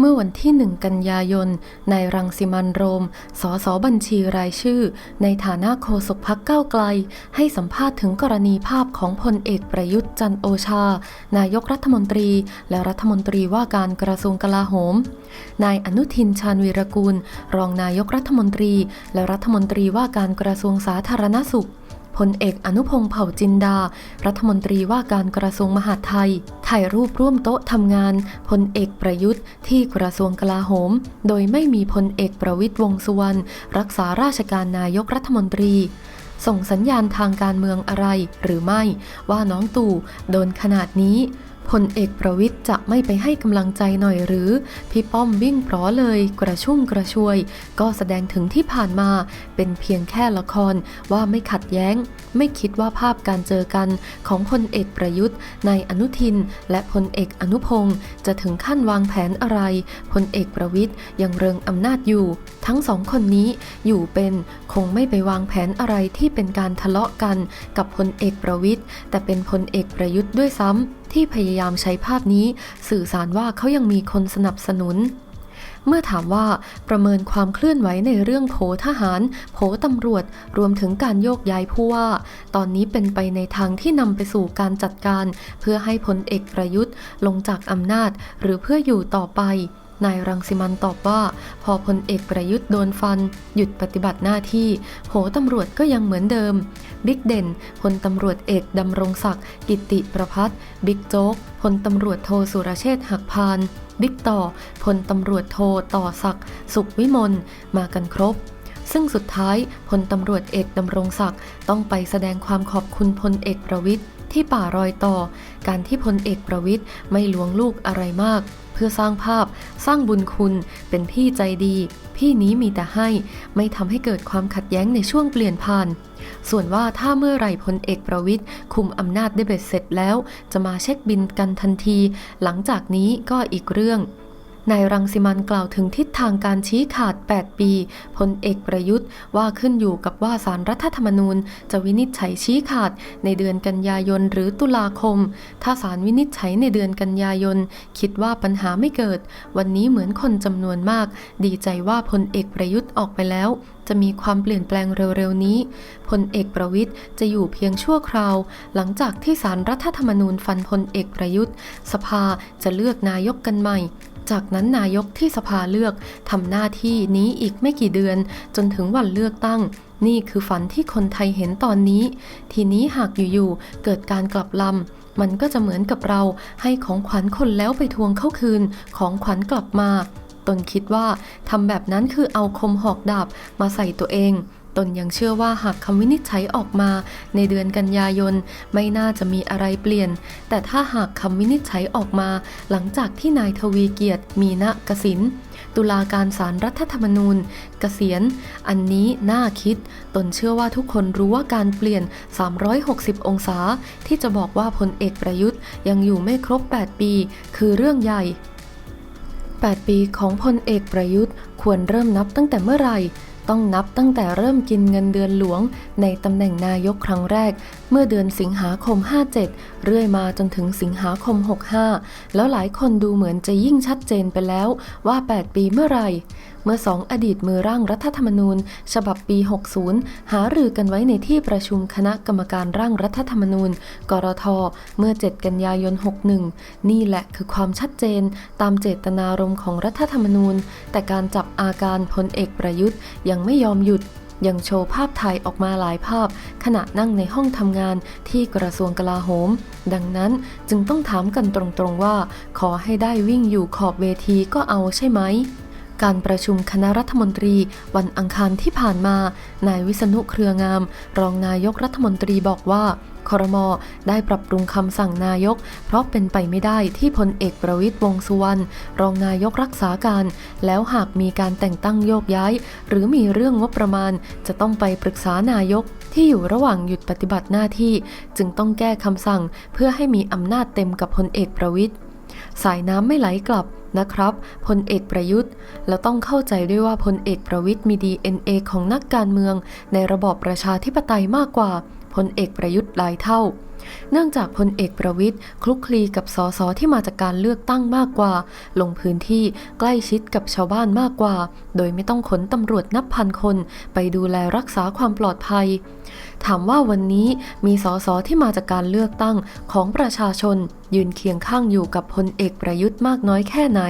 เมื่อวันที่ 1 กันยายนนายรังสิมันโรม สสบัญชีรายชื่อ ในฐานะโฆษกพักเก้าไกล ให้สัมภาษณ์ถึงกรณีภาพของพลเอกประยุทธ์จันโอชา นายกรัฐมนตรี และรัฐมนตรีว่าการกระทรวงกลาโหม นายอนุทินชาญวีรกูล รองนายกรัฐมนตรี และรัฐมนตรีว่าการกระทรวงสาธารณสุข พลเอกอนุพงศ์เผ่าจินดา รัฐมนตรีว่าการกระทรวงมหาดไทย ถ่ายรูปร่วมโต๊ะทำงานพลเอกประยุทธ์ที่กระทรวงกลาโหม โดยไม่มีพลเอกประวิตยวงสุวรรณรักษาราชการนายกรัฐมนตรี ส่งสัญญาณทางการเมืองอะไรหรือไม่ว่าน้องตู่โดนขนาดนี้ พลเอกประวิทย์จะไม่ไปให้กำลังใจหน่อยหรือ พี่ป้อมวิ่งเพราะเลยกระชุ่มกระชวย ก็แสดงถึงที่ผ่านมาเป็นเพียงแค่ละครว่าไม่ขัดแย้ง ไม่คิดว่าภาพการเจอกันของพลเอกประยุทธ์ ในอนุทิน และพลเอกอนุพงศ์จะถึงขั้นวางแผนอะไรพลเอกประวิทย์ยังเริงอำนาจอยู่ ทั้งสองคนนี้อยู่เป็นคงไม่ไปวางแผนอะไรที่เป็นการทะเลาะกันกับพลเอกประวิทย์แต่เป็นพลเอกประยุทธ์ด้วยซ้ำ ที่พยายามใช้ภาพนี้สื่อสารว่าเขายังมีคนสนับสนุน เมื่อถามว่าประเมินความเคลื่อนไหวในเรื่องโผทหาร โผตำรวจ รวมถึงการโยกย้ายผู้ว่า ตอนนี้เป็นไปในทางที่นำไปสู่การจัดการ เพื่อให้พลเอกประยุทธ์ลงจากอำนาจ หรือเพื่ออยู่ต่อไป นายรังสิมันตอบว่า พอพลเอกประยุทธ์โดนฟัน หยุดปฏิบัติหน้าที่ โหตำรวจก็ยังเหมือนเดิม บิ๊กเด่นพลตำรวจเอกดำรงศักดิ์กิติประพัฒบิ๊กโจ๊กพลตำรวจโทสุรเชษฐหักพาน บิ๊กต่อพลตำรวจโทต่อศักดิ์สุขวิมลมากันครบซึ่งสุดท้ายพลตำรวจเอกดำรงศักดิ์ต้องไปแสดงความขอบคุณพลเอกประวิทย์ ที่ป่ารอยต่อ การที่พลเอกประวิทย์ไม่ลวงลูกอะไรมาก เพื่อสร้างภาพ สร้างบุญคุณ เป็นพี่ใจดี พี่นี้มีแต่ให้ ไม่ทำให้เกิดความขัดแย้งในช่วงเปลี่ยนผ่าน ส่วนว่าถ้าเมื่อไหร่พลเอกประวิทย์คุมอำนาจได้เบ็ดเสร็จแล้ว จะมาเช็คบินกันทันที หลังจากนี้ก็อีกเรื่อง นายรังสิมันกล่าวถึงทิศทางการชี้ขาด 8 ปีพลเอกประยุทธ์ว่าขึ้นอยู่กับว่าสารรัฐธรรมนูญ จะวินิจฉัยชี้ขาดในเดือนกันยายนหรือตุลาคม ถ้าสารวินิจฉัยในเดือนกันยายน คิดว่าปัญหาไม่เกิด วันนี้เหมือนคนจำนวนมาก ดีใจว่าพลเอกประยุทธ์ออกไปแล้วจะมีความเปลี่ยนแปลงเร็วๆนี้ พลเอกประวิทย์จะอยู่เพียงชั่วคราว หลังจากที่สารรัฐธรรมนูญฟันพลเอกประยุทธ์ สภาจะเลือกนายกกันใหม่ จากนั้นนายกที่สภาเลือกทำหน้าที่นี้อีกไม่กี่เดือน จนถึงวันเลือกตั้ง นี่คือฝันที่คนไทยเห็นตอนนี้ ทีนี้หากอยู่ๆเกิดการกลับลำมันก็จะเหมือนกับเราให้ของขวัญคนแล้วไปทวงเข้าคืนของขวัญกลับมา ตนคิดว่าทำแบบนั้นคือเอาคมหอกดาบมาใส่ตัวเอง ตนยังเชื่อว่าหากคำวินิจฉัยออกมาในเดือนกันยายนไม่น่าจะมีอะไรเปลี่ยน แต่ถ้าหากคำวินิจฉัยออกมาหลังจากที่นายทวีเกียรติมีณกสินตุลาการศารรัฐธรรมนูญกเกษียณ อันนี้น่าคิด ตนเชื่อว่าทุกคนรู้ว่าการเปลี่ยน 360 องศา ที่จะบอกว่าพลเอกประยุทธ์ยังอยู่ไม่ครบ 8 ปี คือเรื่องใหญ่ 8 ปีของพลเอกประยุทธ์ควรเริ่มนับตั้งแต่เมื่อไหร่ ต้องนับตั้งแต่เริ่มกินเงินเดือนหลวง ในตำแหน่งนายกครั้งแรก เมื่อเดือนสิงหาคม 57 เรื่อยมาจนถึงสิงหาคม 65 แล้วหลายคนดูเหมือนจะยิ่งชัดเจนไปแล้วว่า 8 ปีเมื่อไหร่ มื่อสองอดีตมือร่างรัฐธรรมนูญ ฉบับปี 60 หารือกันไว้ในที่ประชุมคณะกรรมการร่างรัฐธรรมนูญ กรท เมื่อ 7 กันยายน 61 นี่แหละคือความชัดเจนตามเจตนารมณ์ของรัฐธรรมนูญ แต่การจับอาการพลเอกประยุทธ์ยังไม่ยอมหยุดยังโชว์ภาพถ่ายออกมาหลายภาพ ขณะนั่งในห้องทำงานที่กระทรวงกลาโหม ดังนั้นจึงต้องถามกันตรงๆว่า ขอให้ได้วิ่งอยู่ขอบเวทีก็เอาใช่ไหม การประชุมคณะรัฐมนตรีวันอังคารที่ผ่านมา นายวิษณุเครืองาม รองนายกรัฐมนตรีบอกว่าครมได้ปรับปรุงคำสั่งนายก เพราะเป็นไปไม่ได้ที่พลเอกประวิตยวงสุวรรณรองนายกรักษาการ แล้วหากมีการแต่งตั้งโยกย้าย หรือมีเรื่องงบประมาณ จะต้องไปปรึกษานายกที่อยู่ระหว่างหยุดปฏิบัติหน้าที่ จึงต้องแก้คำสั่งเพื่อให้มีอำนาจเต็มกับพลเอกประวิตยสายน้ำไม่ไหลกลับ นะครับพลเอกประยุทธ์ แล้วต้องเข้าใจด้วยว่าพลเอกประวิทย์มี DNA ของนักการเมือง ในระบอบประชาธิปไตยมากกว่าพลเอกประยุทธ์หลายเท่า เนื่องจากพลเอกประวิทย์คลุกคลีกับสสที่มาจากการเลือกตั้งมากกว่า ลงพื้นที่ใกล้ชิดกับชาวบ้านมากกว่า โดยไม่ต้องขนตำรวจนับพันคน ไปดูแลรักษาความปลอดภัย ถามว่าวันนี้มีสสที่มาจากการเลือกตั้งของประชาชนยืนเคียงข้างอยู่กับพลเอกประยุทธ์มากน้อยแค่ไหน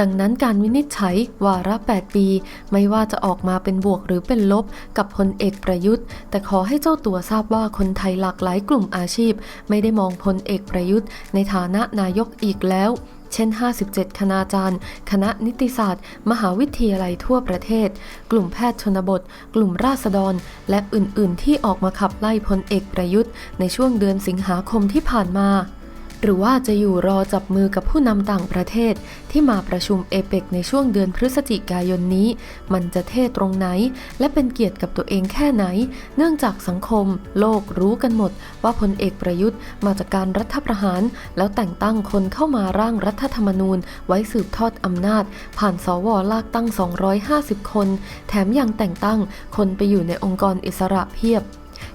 ดังนั้นการวินิจฉัยวาระ 8 ปี ไม่ว่าจะออกมาเป็นบวกหรือเป็นลบกับพลเอกประยุทธ์ แต่ขอให้เจ้าตัวทราบว่าคนไทยหลากหลายกลุ่มอาชีพ ไม่ได้มองพลเอกประยุทธ์ในฐานะนายกอีกแล้ว เช่น 57 คณาจารย์ คณะนิติศาสตร์ มหาวิทยาลัยทั่วประเทศ กลุ่มแพทย์ชนบท กลุ่มราษฎร และอื่น ๆ ที่ออกมาขับไล่พลเอกประยุทธ์ในช่วงเดือนสิงหาคมที่ผ่านมา หรือว่าจะอยู่รอจับมือกับผู้นำต่างประเทศ ที่มาประชุมเอเปกในช่วงเดือนพฤศจิกายนนี้ มันจะเท่ตรงไหน และเป็นเกียรติกับตัวเองแค่ไหน เนื่องจากสังคม โลกรู้กันหมด ว่าพลเอกประยุทธ์มาจากการรัฐประหาร แล้วแต่งตั้งคนเข้ามาร่างรัฐธรรมนูญ ไว้สืบทอดอำนาจ ผ่านสวลากตั้ง 250 คน แถมยังแต่งตั้งคนไปอยู่ในองค์กรอิสระเพียบ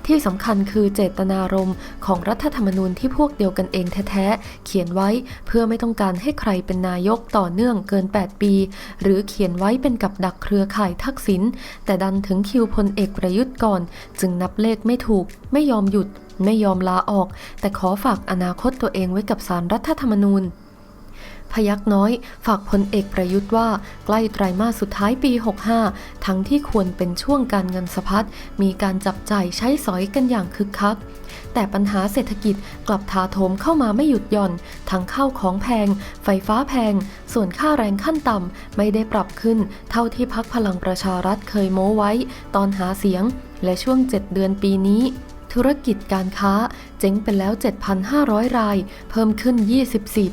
ที่สำคัญคือเจตนารมณ์ของรัฐธรรมนูญที่พวกเดียวกันเองแท้ๆ เขียนไว้เพื่อไม่ต้องการให้ใครเป็นนายกต่อเนื่องเกิน 8 ปี หรือเขียนไว้เป็นกับดักเครือข่ายทักษิณแต่ดันถึงคิวพลเอกประยุทธ์ก่อน จึงนับเลขไม่ถูก ไม่ยอมหยุด ไม่ยอมลาออก แต่ขอฝากอนาคตตัวเองไว้กับสารรัฐธรรมนูญ พยักน้อย ฝากพลเอกประยุทธ์ว่า ใกล้ไตรมาสสุดท้ายปี 65 ทั้งที่ควรเป็นช่วงการเงินสะพัดมีการจับจ่ายใช้สอยกันอย่างคึกคัก แต่ปัญหาเศรษฐกิจกลับถาโถมเข้ามาไม่หยุดหย่อน ทั้งข้าวของแพง ไฟฟ้าแพง ส่วนค่าแรงขั้นต่ำไม่ได้ปรับขึ้น เท่าที่พักพลังประชารัฐเคยโม้ไว้ ตอนหาเสียง และช่วง 7 เดือนปีนี้ ธุรกิจการค้า เจ๊งไปแล้ว 7,500 ราย เพิ่มขึ้น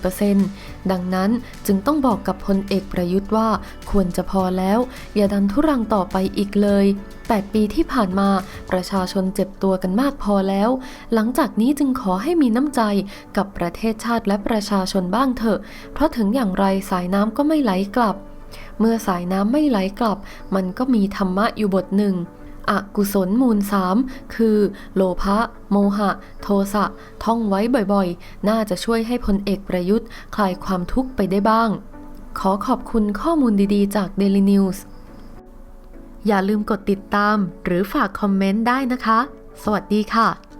24%ดังนั้นจึงต้องบอกกับพลเอกประยุทธ์ว่า ควรจะพอแล้ว อย่าดันทุรังต่อไปอีกเลย 8 ปีที่ผ่านมาประชาชนเจ็บตัวกันมากพอแล้ว หลังจากนี้จึงขอให้มีน้ำใจกับประเทศชาติและประชาชนบ้างเถอะ เพราะถึงอย่างไรสายน้ำก็ไม่ไหลกลับ เมื่อสายน้ำไม่ไหลกลับ มันก็มีธรรมะอยู่บทหนึ่ง อกุศลมูลสามคือ โลภะโมหะ โทสะ ท่องไว้บ่อยๆ น่าจะช่วยให้พลเอกประยุทธ์ คลายความทุกข์ไปได้บ้าง ขอขอบคุณข้อมูลดีๆ จาก Daily News อย่าลืมกดติดตามหรือฝากคอมเมนต์ได้นะคะ สวัสดีค่ะ